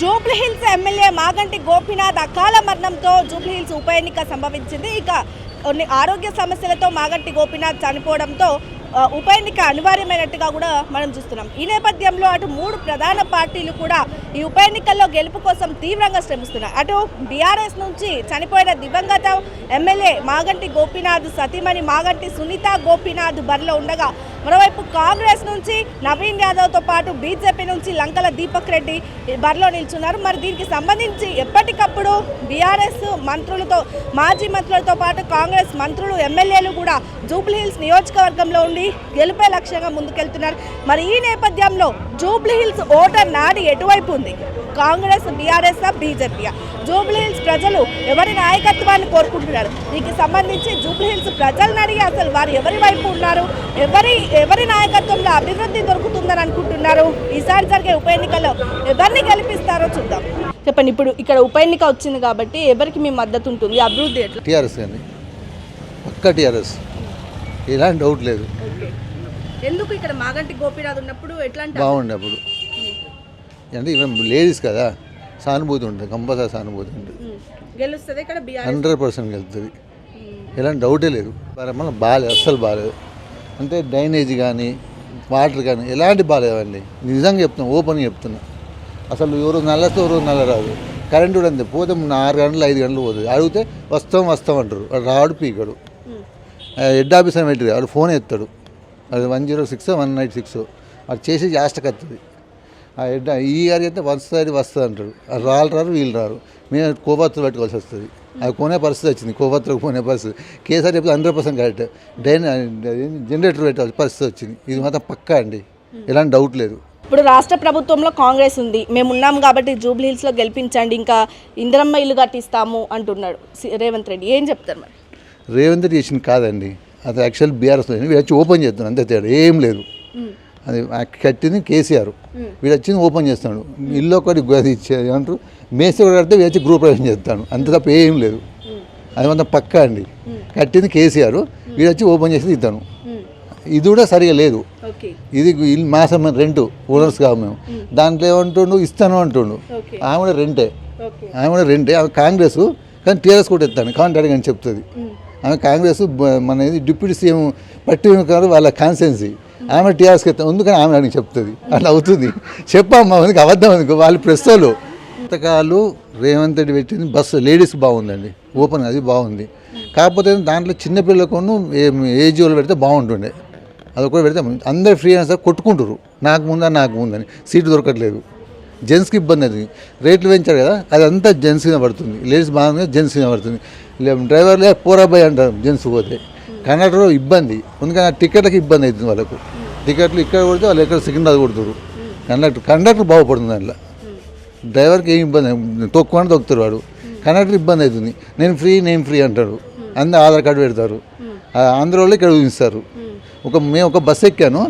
Jubilee Hills MLA Maganti Gopinath అకాల మరణంతో జూబ్లీహిల్స్ ఉప ఎన్నిక సంభవించింది. ఇక కొన్ని ఆరోగ్య సమస్యలతో మాగంటి గోపీనాథ్ చనిపోవడంతో ఉప ఎన్నిక అనివార్యమైనట్టుగా కూడా మనం చూస్తున్నాం. ఈ నేపథ్యంలో అటు మూడు ప్రధాన పార్టీలు కూడా ఈ ఉప ఎన్నికల్లో గెలుపు కోసం తీవ్రంగా శ్రమిస్తున్నాయి. అటు బీఆర్ఎస్ నుంచి చనిపోయిన దివంగత ఎమ్మెల్యే మాగంటి గోపీనాథ్ సతీమణి మాగంటి సునీత గోపీనాథ్ బరిలో ఉండగా మరోవైపు కాంగ్రెస్ నుంచి నవీన్ యాదవ్తో పాటు బీజేపీ నుంచి లంకల దీపక్ రెడ్డి బరిలో నిల్చున్నారు. మరి దీనికి సంబంధించి ఎప్పటికప్పుడు బీఆర్ఎస్ మంత్రులతో మాజీ మంత్రులతో పాటు కాంగ్రెస్ మంత్రులు ఎమ్మెల్యేలు కూడా జూబ్లీహిల్స్ నియోజకవర్గంలో ఉండి గెలుపే లక్ష్యంగా ముందుకెళ్తున్నారు. మరి ఈ నేపథ్యంలో జూబ్లీహిల్స్ ఓటర్ నాడి ఎటువైపు ఉంది? Congress BRS BJP. జూబ్లీహిల్స్ ప్రజలు ఎవరి నాయకత్వాన్ని కోరుకుంటున్నారు? దీనికి సంబంధించి జూబ్లీహిల్స్ ప్రజలను అడిగి అసలు వారు ఎవరి వైపు ఉన్నారు? ఎవరి ఎవరి నాయకత్వంలో అభివృద్ధి దొరుకుతుందని అనుకుంటున్నారు? ఈసారి జరిగే ఉప ఎన్నికల్లో ఎవరిని గెలిపిస్తారో చూద్దాం. చెప్పండి ఇప్పుడు ఇక్కడ ఉప ఎన్నిక వచ్చింది కాబట్టి ఎవరికి మీ మద్దతు ఉంటుంది? అభివృద్ధి ఎట్లా? టీఆర్ఎస్ కానీ పక్క టీఆర్ఎస్. ఎలాంటి డౌట్ లేదు. ఎందుకు ఇక్కడ మాగంటి గోపీనాథ్ ఉన్నప్పుడు ఎట్లాంటి బాగుండే అప్పుడు అంటే ఇవే లేడీస్ కదా సానుభూతి ఉంటుంది కంపల్సరీ సానుభూతి ఉంటుంది. గెలుస్తుంది ఇక్కడ హండ్రెడ్ పర్సెంట్ వెళ్తుంది ఎలాంటి డౌటే లేదు. మన బాగాలేదు అస్సలు బాగాలేదు అంటే డ్రైనేజ్ కానీ వాటర్ కానీ ఎలాంటి బాగాలేవండి. నిజంగా చెప్తున్నా ఓపెన్ చెప్తున్నా. అసలు ఎవరు నల్లతో ఎవరు నల్ల రాదు. కరెంటు కూడా అంతే. పోతే ఆరు గంటలు ఐదు గంటలు పోతుంది. అడిగితే వస్తాం వస్తాం అంటారు. రాడు పీకడు. హెడ్ ఆఫీసర్ పెట్టింది వాడు ఫోన్ ఎత్తాడు. అది one zero six one nine six. అది చేసి జాస్టకి వస్తుంది ఆ హెడ్ ఈ గారి అయితే వస్తుంది వస్తుంది అంటాడు. అది రాళ్ళు రారు వీళ్ళు రారు. మేము కోపత్తులు పెట్టుకోవాల్సి వస్తుంది. అది కొనే పరిస్థితి వచ్చింది. కోపత్తులకు కొనే పరిస్థితి. కేసీఆర్ చెప్తే హండ్రెడ్ పర్సెంట్ కరెక్ట్. డైన్ జనరేటర్ పెట్టాల్సిన పరిస్థితి వచ్చింది. ఇది మాత్రం పక్కా అండి. ఎలాంటి డౌట్ లేదు. ఇప్పుడు రాష్ట్ర ప్రభుత్వంలో కాంగ్రెస్ ఉంది. మేము ఉన్నాం కాబట్టి జూబ్లీ హిల్స్లో గెలిపించండి. ఇంకా ఇందిరమ్మ ఇల్లు కట్టిస్తాము అంటున్నాడు రేవంత్ రెడ్డి. ఏం చెప్తారు మరి? రేవంత్ చేసింది కాదండి. అది యాక్చువల్ బీఆర్ఎస్ వీడు వచ్చి ఓపెన్ చేస్తున్నాడు. అంతే తేడా. ఏం లేదు. అది కట్టింది కేసీఆర్. వీడు వచ్చింది ఓపెన్ చేస్తాడు ఇల్లు ఒకటి అది ఇచ్చే ఏమంటారు మేసి ఒకటి కడితే వీడు వచ్చి గ్రూప్ ప్రవేశం చేస్తాడు. అంత తప్ప ఏం లేదు. అది మాత్రం పక్కా అండి. కట్టింది కేసీఆర్. వీడు వచ్చి ఓపెన్ చేసింది ఇతను ఇది కూడా సరిగా లేదు. ఇది మాసం రెంట్ ఓనర్స్ కావు మేము. దాంట్లో ఏమంటుండు? ఇస్తాను అంటుండు. ఆమె కూడా రెంటే. ఆమె కూడా రెంటే. ఆమె కాంగ్రెస్ కానీ టీఆర్ఎస్ కూడా ఎత్తాను. కాంటాక్ట్ అని చెప్తుంది. ఆమె కాంగ్రెస్ మన ఇది డిప్యూటీ సీఎం పట్టి గారు వాళ్ళ కాన్సెన్సీ ఆమె టీఆర్ఎస్కి ఎత్తాం ఎందుకని ఆమె అని చెప్తుంది. అట్లా అవుతుంది. చెప్పమ్మా అందుకు అబద్ధం అందుకు వాళ్ళు ప్రస్తుతాలు పుస్తకాలు రేవంత్ రెడ్డి పెట్టింది బస్సు లేడీస్ బాగుందండి. ఓపెన్ అది బాగుంది. కాకపోతే దాంట్లో చిన్నపిల్లలకు ఏజ్ వాళ్ళు పెడితే బాగుంటుండే. అది కూడా పెడితే అందరు ఫ్రీ అయినా సార్ కొట్టుకుంటారు నాకు ముందా నాకు ముందని. సీటు దొరకట్లేదు. జెంట్స్కి ఇబ్బంది అది. రేట్లు పెంచారు కదా అది అంతా జెంట్స్ పడుతుంది. లేడీస్ బాగా జెంట్స్ పడుతుంది. డ్రైవర్లే పోరాబాయ్ అంటారు జెంట్స్ పోతే. కండక్టర్ ఇబ్బంది. ఎందుకంటే ఆ ఇబ్బంది అవుతుంది వాళ్ళకు. టికెట్లు ఇక్కడ కొడితే వాళ్ళు ఎక్కడ సికింద్రాబాద్ కొడుతారు. కండక్టర్ కండక్టర్ బాగుపడుతుంది దాంట్లో. డ్రైవర్కి ఏం ఇబ్బంది తొక్కుని తొక్కుతారు వాడు. కండక్టర్ ఇబ్బంది అవుతుంది. నేను ఫ్రీ నేను ఫ్రీ అంటాడు అందరూ ఆధార్ కార్డు పెడతారు. ఆంధ్ర వాళ్ళు ఇక్కడ చూపిస్తారు ఒక మేము ఒక బస్సు ఎక్కాను.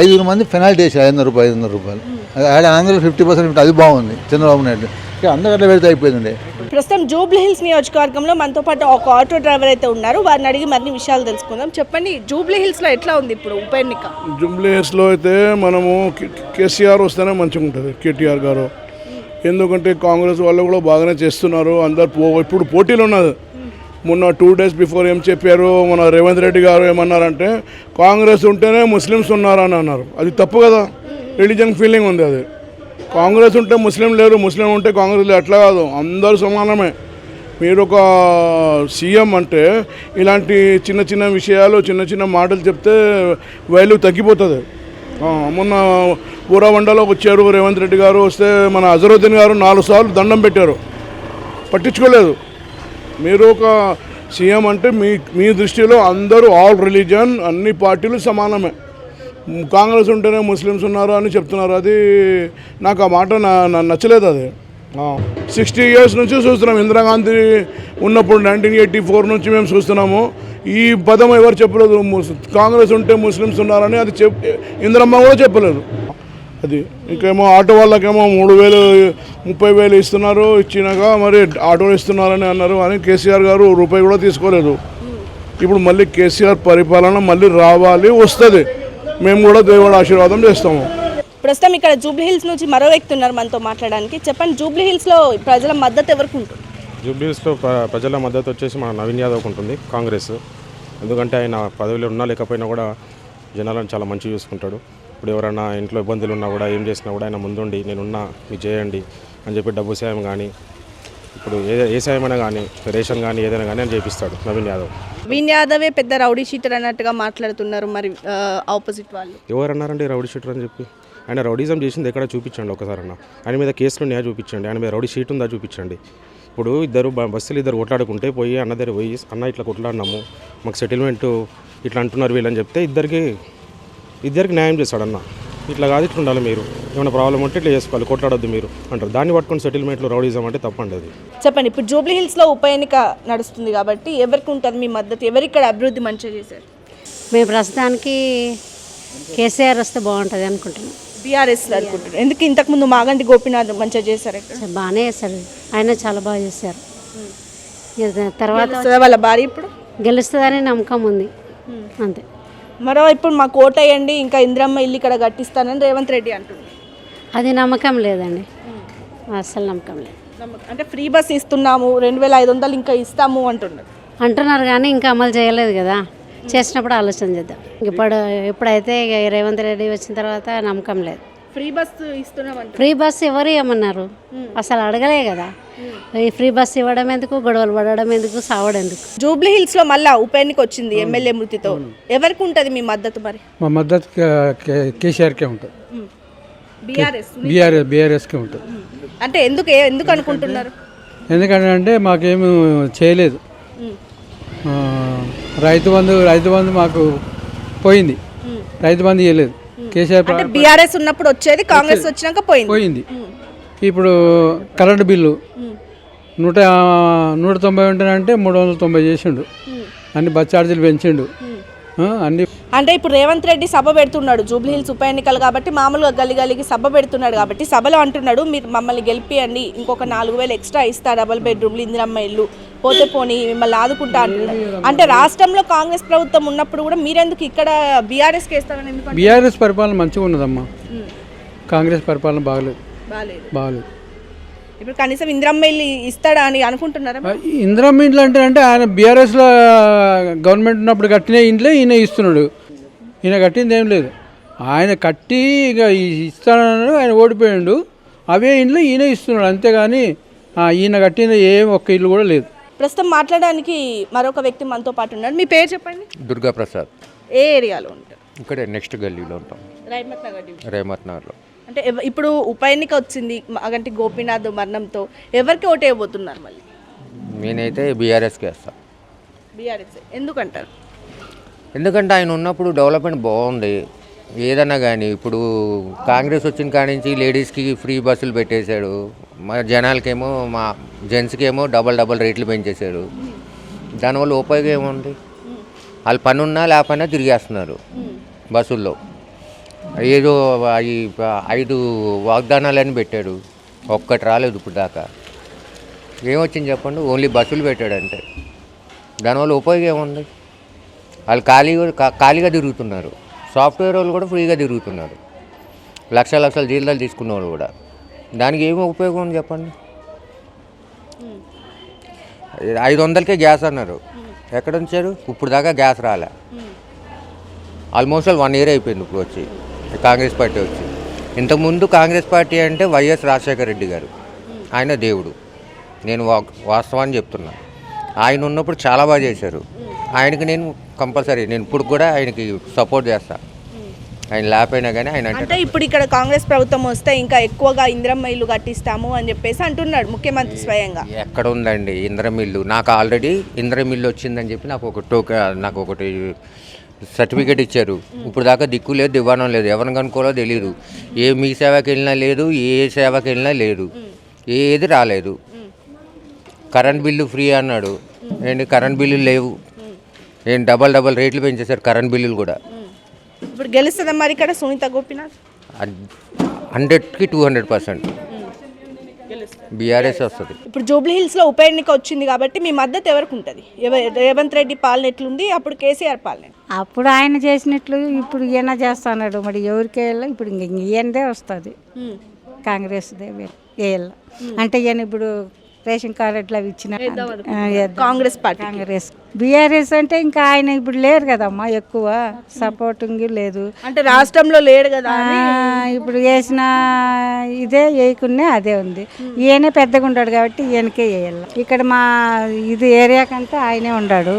ఐదుగురు మంది పెనాల్టీ వేసి ఐదు వందల రూపాయలు ఐదు వందల రూపాయలు. అది ఆడ ఆంధ్రలో ఫిఫ్టీ పర్సెంట్ అది బాగుంది. చంద్రబాబు నాయుడు. అందరు అట్లా పెడితే అయిపోయింది ప్రస్తుతం జూబ్లీ హిల్స్ నియోజకవర్గంలో మనతో పాటు ఒక ఆటో డ్రైవర్ అయితే ఉన్నారు. వారిని అడిగి మరిన్ని విషయాలు తెలుసుకుందాం. చెప్పండి జూబ్లీ హిల్స్లో ఎట్లా ఉంది ఇప్పుడు ఉప ఎన్నిక జుబ్లీస్లో అయితే మనము కేసీఆర్ వస్తేనే మంచిగా ఉంటుంది కేటీఆర్ గారు. ఎందుకంటే కాంగ్రెస్ వాళ్ళు కూడా బాగానే చేస్తున్నారు. అందరు పో ఇప్పుడు పోటీలు ఉన్నది. మొన్న టూ డేస్ బిఫోర్ ఏం చెప్పారు? మన రేవంత్ రెడ్డి గారు ఏమన్నారంటే కాంగ్రెస్ ఉంటేనే ముస్లిమ్స్ ఉన్నారని అన్నారు. అది తప్పు కదా? రిలీజన్ ఫీలింగ్ ఉంది అది. కాంగ్రెస్ ఉంటే ముస్లిం లేరు ముస్లిం ఉంటే కాంగ్రెస్ లేరు. అట్లా కాదు. అందరూ సమానమే. మీరు ఒక సీఎం అంటే ఇలాంటి చిన్న చిన్న విషయాలు చిన్న చిన్న మాటలు చెప్తే వాల్యూ తగ్గిపోతుంది. మొన్న పూరవండలోకి వచ్చారు రేవంత్ రెడ్డి గారు వస్తే మన అజరుద్దీన్ గారు నాలుగు సార్లు దండం పెట్టారు. పట్టించుకోలేదు. మీరు ఒక సీఎం అంటే మీ మీ దృష్టిలో అందరూ ఆల్ రిలీజన్ అన్ని పార్టీలు సమానమే. కాంగ్రెస్ ఉంటేనే ముస్లిమ్స్ ఉన్నారు అని చెప్తున్నారు. అది నాకు ఆ మాట నచ్చలేదు అది. సిక్స్టీ ఇయర్స్ నుంచి చూస్తున్నాం. ఇందిరాగాంధీ ఉన్నప్పుడు నైన్టీన్ ఎయిటీ ఫోర్ నుంచి మేము చూస్తున్నాము. ఈ పదం ఎవరు చెప్పలేదు? కాంగ్రెస్ ఉంటే ముస్లిమ్స్ ఉన్నారని అది చెప్ ఇందిరమ్మ కూడా చెప్పలేదు. అది. ఇంకేమో ఆటో వాళ్ళకేమో మూడు వేలు ముప్పై వేలు ఇస్తున్నారు ఇచ్చినాక మరి ఆటోలు ఇస్తున్నారని అన్నారు అని కేసీఆర్ గారు రూపాయి కూడా తీసుకోలేదు. ఇప్పుడు మళ్ళీ కేసీఆర్ పరిపాలన మళ్ళీ రావాలి వస్తుంది. మేము కూడా దేవుడు ఆశీర్వాదం చేస్తాము. ప్రస్తుతం ఇక్కడ జూబ్లీ హిల్స్ నుంచి మరో వ్యక్తి ఉన్నారు మనతో మాట్లాడడానికి. చెప్పండి జూబ్లీ హిల్స్లో ప్రజల మద్దతు ఎవరికి ఉంటుంది? జూబ్లీస్లో ప్ర- ప్రజల మద్దతు వచ్చేసి మన నవీన్ యాదవ్కి ఉంటుంది కాంగ్రెస్. ఎందుకంటే ఆయన పదవిలో ఉన్నా లేకపోయినా కూడా జనాలను చాలా మంచిగా చూసుకుంటాడు. ఇప్పుడు ఎవరైనా ఇంట్లో ఇబ్బందులు ఉన్నా కూడా ఏం చేసినా కూడా ఆయన ముందుండి నేనున్నా మీరు చేయండి అని చెప్పి డబ్బు సాయం కానీ ఇప్పుడు ఏ ఏ సాయమైనా కానీ రేషన్ కానీ ఏదైనా కానీ అని చేపిస్తాడు నవీన్ యాదవ్. వీన్ యాదవే పెద్ద రౌడీ షీటర్ అన్నట్టుగా మాట్లాడుతున్నారు మరి ఆపోజిట్ వాళ్ళు. ఎవరన్నారండి రౌడీ షీటర్ అని చెప్పి? ఆయన రౌడీజం చేసింది ఎక్కడ చూపించండి ఒకసారన్నా. ఆయన మీద కేసులు ఉన్నాయా చూపించండి ఆయన మీద రౌడీ షీట్ ఉందా చూపించండి. ఇప్పుడు ఇద్దరు బస్సులు ఇద్దరు కొట్లాడుకుంటే పోయి అన్న దగ్గర పోయి అన్న ఇట్లా కొట్లాడినాము మాకు సెటిల్మెంట్ ఇట్లా అంటున్నారు వీళ్ళని చెప్తే ఇద్దరికి ఇద్దరికి న్యాయం చేస్తాడు అన్న ఇట్లా కాదు ఇట్లా ఉండాలి మీరు. ఏమైనా ప్రాబ్లం ఉంటే ఇట్లా చేసుకోవాలి కొట్లాడొద్దు మీరు అంటారు. దాన్ని పట్టుకొని సెటిల్మెంట్లో రౌడీజం అంటే తప్పండి అది. చెప్పండి ఇప్పుడు జూబ్లీ హిల్స్లో ఉప ఎన్నిక నడుస్తుంది కాబట్టి ఎవరికి ఉంటుంది మీ మద్దతు? ఎవరు ఇక్కడ అభివృద్ధి మంచిగా చేశారు? మేము ప్రస్తుతానికి కేసీఆర్ వస్తే బాగుంటుంది అనుకుంటున్నాం. బీఆర్ఎస్ అనుకుంటున్నారు. ఎందుకు ఇంతకుముందు మాగంటి గోపీనాథ్ మంచిగా చేశారు? బాగానే చేశారు. ఆయన చాలా బాగా చేశారు. తర్వాత వాళ్ళ భార్య ఇప్పుడు? గెలుస్తుందని నమ్మకం ఉంది. అంతే. మరో ఇప్పుడు మాకు ఓటేయండి ఇంకా ఇంద్రమ్మ ఇల్లు ఇక్కడ కట్టిస్తానని రేవంత్ రెడ్డి అంటున్నారు. అది నమ్మకం లేదండి. అస్సలు నమ్మకం లేదు. నమ్మకం- అంటే ఫ్రీ బస్ ఇస్తున్నాము రెండు వేల ఐదు వందలు ఇంకా ఇస్తాము అంటున్నారు. అంటున్నారు కానీ ఇంకా అమలు చేయలేదు కదా. చేసినప్పుడు ఆలోచన చేద్దాం. ఇప్పుడు ఇప్పుడైతే రేవంత్ రెడ్డి వచ్చిన తర్వాత నమ్మకం లేదు. ఫ్రీ బస్ ఇస్తున్నామంట ఫ్రీ బస్ ఎవరు ఏమన్నారు అసలు అడగలే కదా. ఈ ఫ్రీ బస్ ఇవ్వడం ఎందుకు? గొడవలు పడడం ఎందుకు? సావడం ఎందుకు? జూబ్లీ హిల్స్లో మళ్ళా ఉప ఎన్నిక వచ్చింది ఎమ్మెల్యే మృతితో. ఎవరికి ఉంటది మీ మద్దతు మరి? మా మద్దతు కే- కే- ఉంటుంది. బీఆర్ఎస్ బీఆర్ఎస్ బీఆర్ఎస్కే ఉంటుంది. అంటే ఎందుకు ఎందుకు అనుకుంటున్నారు? ఎందుకంటే అంటే మాకేమి చేయలేదు. రైతు బంధు రైతు బంధు మాకు పోయింది. రైతు బంధు ఇవ్వలేదు కేసీఆర్ ప్ర- అంటే బీఆర్ఎస్ ఉన్నప్పుడు వచ్చేది కాంగ్రెస్ వచ్చినాక పోయింది. పోయింది. ఇప్పుడు కరెంటు బిల్లు నూట నూట తొంభై ఉంటేనంటే మూడు వందల తొంభై చేసిండు అన్ని బస్ ఛార్జీలు పెంచిండు. అన్ని అంటే ఇప్పుడు రేవంత్ రెడ్డి సభ పెడుతున్నాడు జూబ్లీ హిల్స్ ఉప ఎన్నికలు కాబట్టి మామూలుగా గల్లి గల్లికి సభ పెడుతున్నాడు కాబట్టి సభలో అంటున్నాడు మీరు మమ్మల్ని గెలిపియండి ఇంకొక నాలుగు వేలు ఎక్స్ట్రా ఇస్తా డబల్ బెడ్రూమ్లు ఇందిరమ్మ ఇల్లు పోతే పోనీ మిమ్మల్ని ఆదుకుంటా అంటే రాష్ట్రంలో కాంగ్రెస్ ప్రభుత్వం ఉన్నప్పుడు కూడా మీరెందుకు ఇక్కడ బీఆర్ఎస్ ఎందుకు బీఆర్ఎస్ పరిపాలన మంచిగా ఉన్నదమ్మా. కాంగ్రెస్ పరిపాలన బాగలేదు. బాగాలేదు. బాగలేదు. ఇప్పుడు కనీసం ఇందిరమ్మ ఇల్లు ఇస్తాడా అని అనుకుంటున్నారా ఇందిరమ్మ ఇంట్లో అంటే అంటే ఆయన బీఆర్ఎస్లో గవర్నమెంట్ ఉన్నప్పుడు కట్టిన ఇంట్లో ఈయన ఇస్తున్నాడు. ఈయన కట్టింది ఏం లేదు. ఆయన కట్టి ఇక ఇస్తానన్నాడు ఆయన ఓడిపోయాడు. అవే ఇంట్లో ఈయన ఇస్తున్నాడు. అంతేగాని ఈయన కట్టిన ఏం ఒక్క ఇల్లు కూడా లేదు. ప్రస్తుతం మాట్లాడడానికి మరొక వ్యక్తి మనతో పాటు ఉన్నాడు. మీ పేరు చెప్పండి. దుర్గా ప్రసాద్ ఏ ఏరియాలో ఉంటారు? ఇక్కడే నెక్స్ట్ గల్లీలో ఉంటాం. రైమత్ నగర్. రేమత్ నగర్లో. అంటే ఎవ- ఇప్పుడు ఉప ఎన్నిక వచ్చింది అగంటి గోపీనాథ్ మరణంతో ఎవరికి ఓటు వేయబోతున్నారు మళ్ళీ? నేనైతే బీఆర్ఎస్కి వేస్తాను బీఆర్ఎస్ ఎందుకంటారు? ఎందుకంటే ఆయన ఉన్నప్పుడు డెవలప్మెంట్ బాగుంది. ఏదన్నా కానీ ఇప్పుడు కాంగ్రెస్ వచ్చిన కాడి నుంచి లేడీస్కి ఫ్రీ బస్సులు పెట్టేశాడు. మా జనాలకేమో మా జెంట్స్కేమో డబల్ డబల్ రేట్లు పెంచేశాడు దానివల్ల ఉపయోగం ఏముంది? వాళ్ళు పని ఉన్నా లేకపోయినా తిరిగేస్తున్నారు బస్సుల్లో. ఏదో ఈ ఐదు వాగ్దానాలని పెట్టాడు. ఒక్కటి రాలేదు ఇప్పుడు దాకా. ఏమొచ్చింది చెప్పండి? ఓన్లీ బస్సులు పెట్టాడు అంతే దానివల్ల ఉపయోగం ఏముంది? వాళ్ళు ఖాళీగా ఖాళీగా తిరుగుతున్నారు. సాఫ్ట్వేర్ వాళ్ళు కూడా ఫ్రీగా తిరుగుతున్నారు. లక్ష లక్షల జీతాలు తీసుకున్న వాళ్ళు కూడా. దానికి ఏమి ఉపయోగం ఉంది చెప్పండి? ఐదు వందలకే గ్యాస్ అన్నారు. ఎక్కడ ఉంచారు? ఇప్పుడు దాకా గ్యాస్ రాలే. ఆల్మోస్ట్ ఆల్ వన్ ఇయర్ అయిపోయింది ఇప్పుడు వచ్చి. కాంగ్రెస్ పార్టీ వచ్చి. ఇంతకుముందు కాంగ్రెస్ పార్టీ అంటే వైఎస్ రాజశేఖర రెడ్డి గారు. ఆయన దేవుడు. నేను వా వాస్తవాన్ని చెప్తున్నా. ఆయన ఉన్నప్పుడు చాలా బాగా చేశారు. ఆయనకి నేను కంపల్సరీ నేను ఇప్పుడు కూడా ఆయనకి సపోర్ట్ చేస్తా. ఆయన లేకపోయినా కానీ ఆయన అంటే ఇప్పుడు ఇక్కడ కాంగ్రెస్ ప్రభుత్వం వస్తే ఇంకా ఎక్కువగా ఇందిరమ్మ ఇల్లు కట్టిస్తాము అని చెప్పేసి అంటున్నాడు ముఖ్యమంత్రి స్వయంగా. ఎక్కడ ఉందండి ఇంద్రమిల్లు నాకు ఆల్రెడీ ఇంద్రమిల్లు వచ్చిందని చెప్పి నాకు ఒక టోక నాకు ఒకటి సర్టిఫికేట్ ఇచ్చారు. ఇప్పుడు దాకా దిక్కు లేదు దివాణం లేదు. ఎవరిని కనుక్కోలో తెలియదు ఏ మీ సేవకి వెళ్ళినా లేదు ఏ సేవకి వెళ్ళినా లేదు. ఏది రాలేదు. కరెంట్ బిల్లు ఫ్రీ అన్నాడు. ఏంటి కరెంట్ బిల్లులు లేవు. ఏం డబల్ డబల్ రేట్లు పెంచేశారు కరెంట్ బిల్లులు కూడా. ఇప్పుడు గెలుస్తుందా మరి ఇక్కడ సునీత గోపీనాథ్? హండ్రెడ్కి టూ హండ్రెడ్ పర్సెంట్. బీఆర్ఎస్ వస్తుంది. ఇప్పుడు జూబ్లీ హిల్స్లో ఉప ఎన్నిక వచ్చింది కాబట్టి మీ మద్దతు ఎవరికి ఉంటుంది? రేవంత్ రెడ్డి పాలన ఎట్లుంది? అప్పుడు కేసీఆర్ పాలన అప్పుడు ఆయన చేసినట్లు ఇప్పుడు ఈయన చేస్తున్నాడు మరి ఎవరికి ఇప్పుడు ఇంక ఈయనదే వస్తుంది. కాంగ్రెస్దే వేయాలి. అంటే ఈయన ఇప్పుడు రేషన్ కార్డు అవి ఇచ్చిన. కాంగ్రెస్ పార్టీ కాంగ్రెస్. బీఆర్ఎస్ అంటే ఇంకా ఆయన ఇప్పుడు లేరు కదమ్మా ఎక్కువ. సపోర్టింగ్ లేదు. అంటే రాష్ట్రంలో లేడు కదా ఇప్పుడు వేసిన ఇదే వేయకునే అదే ఉంది. ఈయనే పెద్దగా ఉంటాడు కాబట్టి ఈయనకే వేయాలి ఇక్కడ మా ఇది ఏరియాకంతా ఆయనే ఉన్నాడు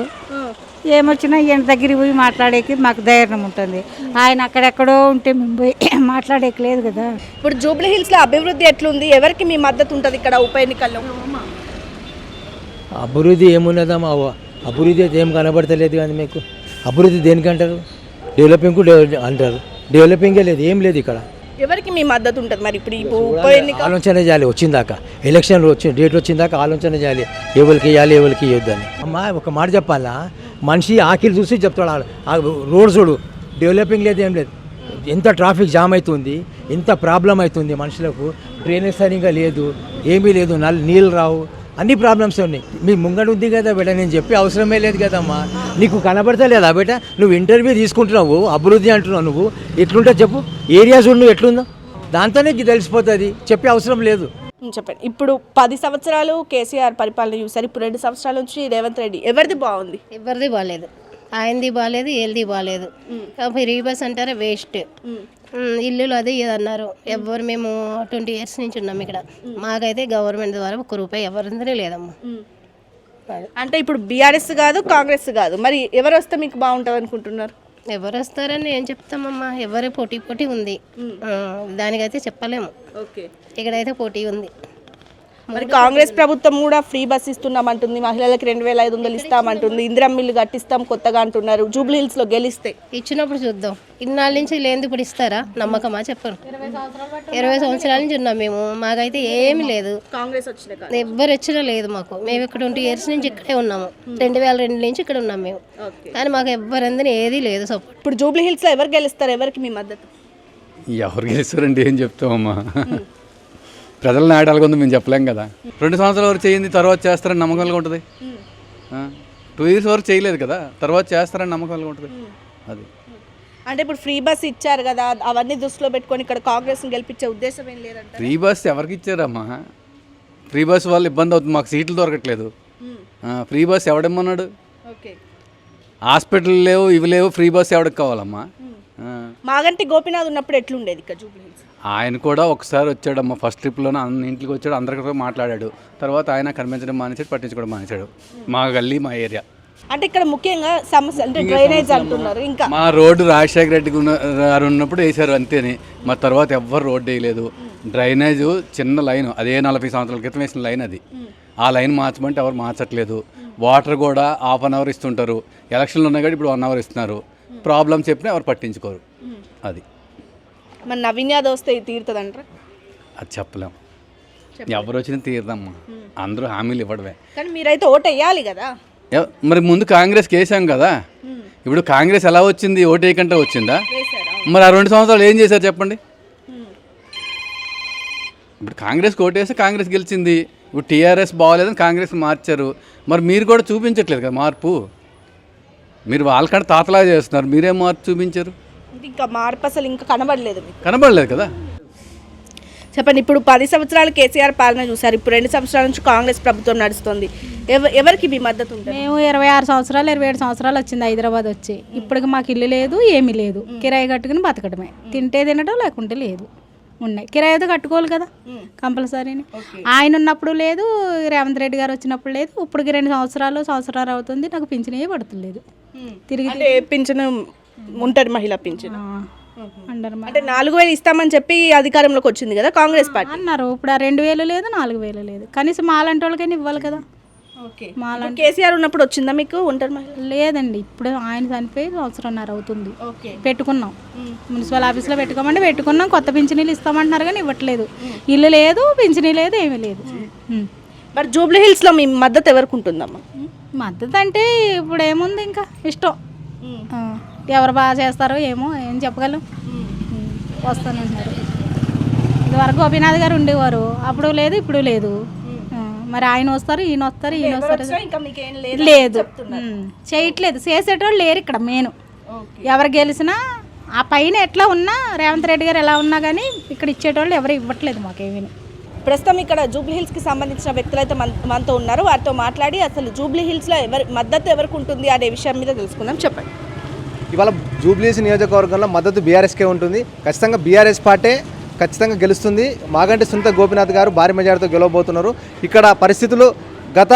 ఏమొచ్చినా ఈయన దగ్గరికి పోయి మాట్లాడేకి మాకు ధైర్యం ఉంటుంది. ఆయన అక్కడెక్కడో ఉంటే మేము పోయి మాట్లాడేకి లేదు కదా. ఇప్పుడు జూబ్లీ హిల్స్లో అభివృద్ధి ఎట్లుంది? ఎవరికి మీ మద్దతు ఉంటుంది ఇక్కడ ఉప ఎన్నికల్లో? అభివృద్ధి ఏమున్నదమ్మా అభివృద్ధి అయితే ఏం కనబడతలేదు కానీ మీకు అభివృద్ధి దేనికంటారు డెవలపింగ్ డెవలప్ అంటారు. డెవలపింగే లేదు ఏం లేదు ఇక్కడ. ఎవరికి మీ మద్దతు ఉంటుంది మరి ఇప్పుడు ఈ ఉప ఎన్నిక ఆలోచన చేయాలి వచ్చిందాక. ఎలక్షన్ వచ్చి డేట్ వచ్చిందాక ఆలోచన చేయాలి. ఎవరికి ఇవ్వాలి ఎవరికి ఇవ్వద్దని అమ్మా ఒక మాట చెప్పాలా? మనిషి ఆకిలి చూసి చెప్తాడు రోడ్ చూడు. డెవలపింగ్ లేదు ఏం లేదు. ఎంత ట్రాఫిక్ జామ్ అవుతుంది ఎంత ప్రాబ్లం అవుతుంది మనుషులకు. డ్రైనేజ్ సరిగా లేదు ఏమీ లేదు. నల్ నీళ్ళు రావు. అన్ని ప్రాబ్లమ్స్ ఉన్నాయి. మీ ముంగడు ఉంది కదా బేట నేను చెప్పి అవసరమే లేదు కదమ్మా. నీకు కనబడతలేదా బేట నువ్వు ఇంటర్వ్యూ తీసుకుంటున్నావు అభివృద్ధి అంటున్నావు నువ్వు. ఎట్లుంటే చెప్పు. ఏరియా చూడు నువ్వు ఎట్లుందో. దాంతోనే తెలిసిపోతుంది. చెప్పే అవసరం లేదు. చెప్పండి. ఇప్పుడు పది సంవత్సరాలు కేసీఆర్ పరిపాలన చూసారు ఇప్పుడు రెండు సంవత్సరాల నుంచి రేవంత్ రెడ్డి ఎవరిది బాగుంది? ఎవరిది బాగాలేదు ఆయనది బాగాలేదు ఏళ్ళది బాగాలేదు కాబట్టి రీబస్ అంటారా వేస్ట్ ఇల్లులు అది ఇది అన్నారు ఎవరు మేము ట్వంటీ ఇయర్స్ నుంచి ఉన్నాం ఇక్కడ. మాకైతే గవర్నమెంట్ ద్వారా ఒక్క రూపాయి ఎవరిందనే లేదమ్మా. అంటే ఇప్పుడు బీఆర్ఎస్ కాదు కాంగ్రెస్ కాదు. మరి ఎవరు వస్తే మీకు బాగుంటుంది అనుకుంటున్నారు ఎవరు వస్తారని ఏం చెప్తామమ్మా? ఎవరి పోటీ పోటీ ఉంది. దానికైతే చెప్పలేము. ఓకే. ఇక్కడైతే పోటీ ఉంది. మరి కాంగ్రెస్ ప్రభుత్వం కూడా ఫ్రీ బస్ ఇస్తున్నామంటుంది. మహిళలకు రెండు వేల ఐదు వందలు ఇస్తామంటుంది. ఇందిరా మిల్లు కట్టిస్తాం కొత్తగా అంటున్నారు. జూబ్లీ హిల్స్లో గెలిస్తే. ఇచ్చినప్పుడు చూద్దాం. ఇన్నాళ్ళ నుంచి లేనిది ఇప్పుడు ఇస్తారా? నమ్మకమా? చెప్పను ఇరవై సంవత్సరాల నుంచి ఉన్నాం మేము. మాకైతే ఏమీ లేదు. కాంగ్రెస్ వచ్చిన ఎవ్వరు వచ్చినా లేదు మాకు. మేము ఇక్కడ ట్వంటీ ఇయర్స్ నుంచి ఇక్కడే ఉన్నాము. రెండు వేల రెండు నుంచి ఇక్కడ ఉన్నాం మేము. కానీ మాకు ఎవ్వరందని ఏది లేదు సపోర్ట్. ఇప్పుడు జూబ్లీ హిల్స్లో ఎవరు గెలుస్తారు? ఎవరికి మీ మద్దతు? ఎవరు గెలుస్తారండి? ఏం చెప్తామమ్మా ప్రజల నాయడాలు కొంత మేము చెప్పలేం కదా. రెండు సంవత్సరాల వరకు చేయింది తర్వాత చేస్తారని నమ్మకంగా ఉంటుంది. టూ ఇయర్స్ వరకు చేయలేదు కదా తర్వాత చేస్తారని నమ్మకంగా ఉంటుంది. అది. అంటే ఇప్పుడు ఫ్రీ బస్ ఇచ్చారు కదా అవన్నీ దృష్టిలో పెట్టుకొని ఇక్కడ కాంగ్రెస్ గెలిపించే ఉద్దేశం ఏం లేదంట ఫ్రీ బస్ ఎవరికి ఇచ్చారమ్మా? ఫ్రీ బస్ వల్ల ఇబ్బంది అవుతుంది మాకు సీట్లు దొరకట్లేదు. ఫ్రీ బస్ ఎవడమ్మన్నాడు ఓకే. హాస్పిటల్ లేవు ఇవి లేవు ఫ్రీ బస్ ఎవడికి కావాలమ్మా? ఆ. మాగంటి గోపినాథ్ ఉన్నప్పుడు ఎట్లుండేది ఇక్కడ జూబ్లీ ఆయన కూడా ఒకసారి వచ్చాడమ్మా. ఫస్ట్ ట్రిప్లోనే అన్ని ఇంటికి వచ్చాడు అందరితో మాట్లాడాడు. తర్వాత ఆయన కనిపించడం మానేసాడు పట్టించుకోవడం మానేశాడు. మా గల్లీ మా ఏరియా. అంటే ఇక్కడ ముఖ్యంగా సమస్య అంటే డ్రైనేజ్ అంటున్నారు ఇంకా. మా రోడ్డు రాజశేఖర రెడ్డి గారు ఉన్నప్పుడు వేశారు అంతేని. మా తర్వాత ఎవ్వరు రోడ్డు వేయలేదు. డ్రైనేజ్ చిన్న లైన్ అదే నలభై సంవత్సరాల క్రితం వేసిన లైన్ అది. ఆ లైన్ మార్చమంటే ఎవరు మార్చట్లేదు. వాటర్ కూడా హాఫ్ అన్ అవర్ ఇస్తుంటారు. ఎలక్షన్లు ఉన్నాయి కాబట్టి ఇప్పుడు వన్ అవర్ ఇస్తున్నారు. ప్రాబ్లం చెప్పినా ఎవరు పట్టించుకోరు. అది. మన నవీన్ యాదవ్ వస్తే ఇది తీరుతుందంటారా? అది చెప్పలేం. ఎవరు వచ్చినా తీరదమ్మా. అందరూ హామీలు ఇవ్వడమే. కానీ మీరైతే ఓటు వేయాలి కదా. ఎవ- మరి ముందు కాంగ్రెస్కి వేసాం కదా. ఇప్పుడు కాంగ్రెస్ ఎలా వచ్చింది? ఓటు వేయకంటే వచ్చిందా? మరి ఆ రెండు సంవత్సరాలు ఏం చేశారు చెప్పండి? ఇప్పుడు కాంగ్రెస్కి ఓటేస్తే కాంగ్రెస్ గెలిచింది. ఇప్పుడు టీఆర్ఎస్ బాగోలేదని కాంగ్రెస్ మార్చారు. మరి మీరు కూడా చూపించట్లేదు కదా మార్పు? మీరు వాళ్ళకంటే తాతలా చేస్తున్నారు. మీరేం మార్పు చూపించారు? ఇంకా మార్పు అసలు ఇంకా కనబడలేదు మీకు. కనబడలేదు కదా? చెప్పండి ఇప్పుడు పది సంవత్సరాలు కేసీఆర్ పాలన చూసారు ఇప్పుడు రెండు సంవత్సరాల నుంచి కాంగ్రెస్ ప్రభుత్వం నడుస్తుంది. ఎవ ఎవరికి మీ మద్దతు ఉంటుంది? మేము ఇరవై ఆరు సంవత్సరాలు ఇరవై ఏడు సంవత్సరాలు వచ్చింది హైదరాబాద్ వచ్చి. ఇప్పటికి మాకు ఇల్లు లేదు ఏమీ లేదు. కిరాయి కట్టుకుని బతకడమే. తింటే తినడం లేకుంటే లేదు. ఉన్నాయి. కిరాయి అయితే కట్టుకోవాలి కదా కంపల్సరీని. ఆయన ఉన్నప్పుడు లేదు రేవంత్ రెడ్డి గారు వచ్చినప్పుడు లేదు. ఇప్పటికి రెండు సంవత్సరాలు సంవత్సరాలు అవుతుంది నాకు పింఛన్ ఏ పడుతుంది తిరిగి అంటే పింఛను ఉంటుంది మహిళా పింఛను. అండర్ అంటే నాలుగు వేలు ఇస్తామని చెప్పి అధికారంలోకి వచ్చింది కదా కాంగ్రెస్ పార్టీ? అన్నారు. ఇప్పుడు ఆ రెండు వేలు లేదు నాలుగు వేలు లేదు. కనీసం మాలాంటి వాళ్ళకైనా ఇవ్వాలి కదా. మాలాంటి కేసీఆర్ ఉన్నప్పుడు వచ్చిందా మీకు మహిళ? లేదండి. ఇప్పుడు ఆయన చనిపోయి సంవత్సరంన్నర అవుతుంది. పెట్టుకున్నాం. మున్సిపల్ ఆఫీస్లో పెట్టుకోమంటే పెట్టుకున్నాం. కొత్త పింఛనీలు ఇస్తామంటున్నారు కానీ ఇవ్వట్లేదు. ఇల్లు లేదు పింఛనీ లేదు ఏమీ లేదు. మరి జూబ్లీ హిల్స్లో మీ మద్దతు ఎవరికి ఉంటుందమ్మా? మద్దతు అంటే ఇప్పుడు ఏముంది ఇంకా? ఇష్టం. ఎవరు బాగా చేస్తారో ఏమో ఏం చెప్పగలం. వస్తానంటున్నారు. ఇదివరకు గోపీనాథ్ గారు ఉండేవారు. అప్పుడు లేదు ఇప్పుడు లేదు. మరి ఆయన వస్తారు ఈయన వస్తారు ఈయన వస్తారు. లేదు. చేయట్లేదు. చేసేటోళ్ళు లేరు ఇక్కడ మెయిన్. ఎవరు గెలిచినా ఆ పైన ఎట్లా ఉన్నా రేవంత్ రెడ్డి గారు ఎలా ఉన్నా కానీ ఇక్కడ ఇచ్చేటోళ్ళు ఎవరు ఇవ్వట్లేదు మాకేమీ. ప్రస్తుతం ఇక్కడ జూబ్లీ హిల్స్కి సంబంధించిన వ్యక్తులు అయితే మన మనతో ఉన్నారు. వారితో మాట్లాడి అసలు జూబ్లీ హిల్స్లో ఎవరి మద్దతు ఎవరికి ఉంటుంది అనే విషయం మీద తెలుసుకుందాం. చెప్పండి. ఇవాళ జూబ్లీస్ నియోజకవర్గంలో మద్దతు బీఆర్ఎస్కే ఉంటుంది. ఖచ్చితంగా బీఆర్ఎస్ పార్టీ ఖచ్చితంగా గెలుస్తుంది. మాగంటి సునీత గోపినాథ్ గారు భారీ మెజార్టీతో గెలవబోతున్నారు. ఇక్కడ పరిస్థితులు గత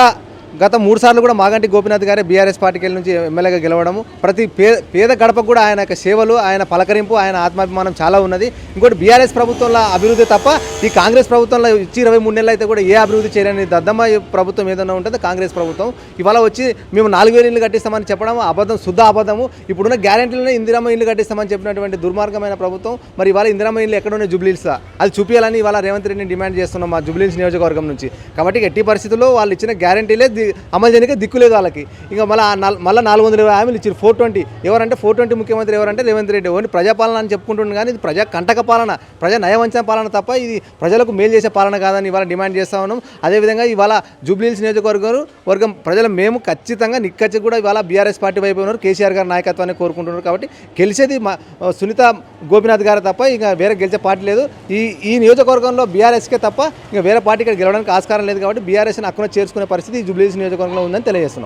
గత మూడు సార్లు కూడా మాగంటి గోపినాథ్ గారే బీఆర్ఎస్ పార్టీకి నుంచి ఎమ్మెల్యేగా గెలవడము. ప్రతి పే పేద గడపకు కూడా ఆయన సేవలు ఆయన పలకరింపు ఆయన ఆత్మాభిమానం చాలా ఉన్నది. ఇంకోటి బీఆర్ఎస్ ప్రభుత్వంలో అభివృద్ధి తప్ప ఈ కాంగ్రెస్ ప్రభుత్వంలో ఇచ్చి ఇరవై మూడు నెలలు అయితే కూడా ఏ అభివృద్ధి చేయలేని దద్దమ్మ ప్రభుత్వం ఏదైనా ఉంటుందో కాంగ్రెస్ ప్రభుత్వం. ఇవాళ వచ్చి మేము నాలుగు వేలు ఇల్లు కట్టిస్తామని చెప్పడం అబద్ధం శుద్ధ అబద్ధము. ఇప్పుడున్న గ్యారెంటీలోనే ఇందిరమ్మ ఇల్లు కట్టిస్తామని చెప్పినటువంటి దుర్మార్గమైన ప్రభుత్వం. మరి ఇవాళ ఇందిరమ్మ ఇల్లు ఎక్కడ జుబ్లీల్సా అది చూపించాలని ఇవాళ రేవంత్ రెడ్డిని డిమాండ్ చేస్తున్నాం మా జుబ్లీల్స్ నియోజకవర్గం నుంచి. కాబట్టి ఎట్టి పరిస్థితుల్లో వాళ్ళు ఇచ్చిన గ్యారెంటీలే అమలు చేయడానికి దిక్కు లేదు వాళ్ళకి. ఇంకా మళ్ళీ మళ్ళీ నాలుగు వందల ఇరవై హామీలు ఇచ్చారు. ఫోర్ ట్వంటీ ఎవరంటే ఫోర్ ట్వంటీ ముఖ్యమంత్రి ఎవరంటే రేవంత్ రెడ్డి. ఓన్లీ ప్రజాపాలన అని చెప్పుకుంటుంది కానీ ఇది ప్రజా కంటక పాలన. ప్రజా నయవంచన పాలన తప్ప ఇది ప్రజలకు మేలు చేసే పాలన కాదని ఇవాళ డిమాండ్ చేస్తా ఉన్నాం. అదేవిధంగా ఇవాళ జూబ్లీహిల్స్ నియోజకవర్గం వర్గం ప్రజలు మేము ఖచ్చితంగా నిక్కచ్చి కూడా ఇవాళ బీఆర్ఎస్ పార్టీ వైపు ఉన్నారు. కేసీఆర్ గారి నాయకత్వాన్ని కోరుకుంటున్నారు కాబట్టి గెలిచేది మా సునీత గోపినాథ్ గారు తప్ప ఇంకా వేరే గెలిచే పార్టీ లేదు. ఈ ఈ నియోజకవర్గంలో బీఆర్ఎస్కే తప్ప ఇంకా వేరే పార్టీ ఇక్కడ గెలవడానికి ఆస్కారం లేదు కాబట్టి బీఆర్ఎస్ని అక్కడ చేర్చుకునే పరిస్థితి జూబ్లీ జూబ్లీహిల్స్ నియోజకవర్గంలో ఉందని తెలియజేస్తున్నాం.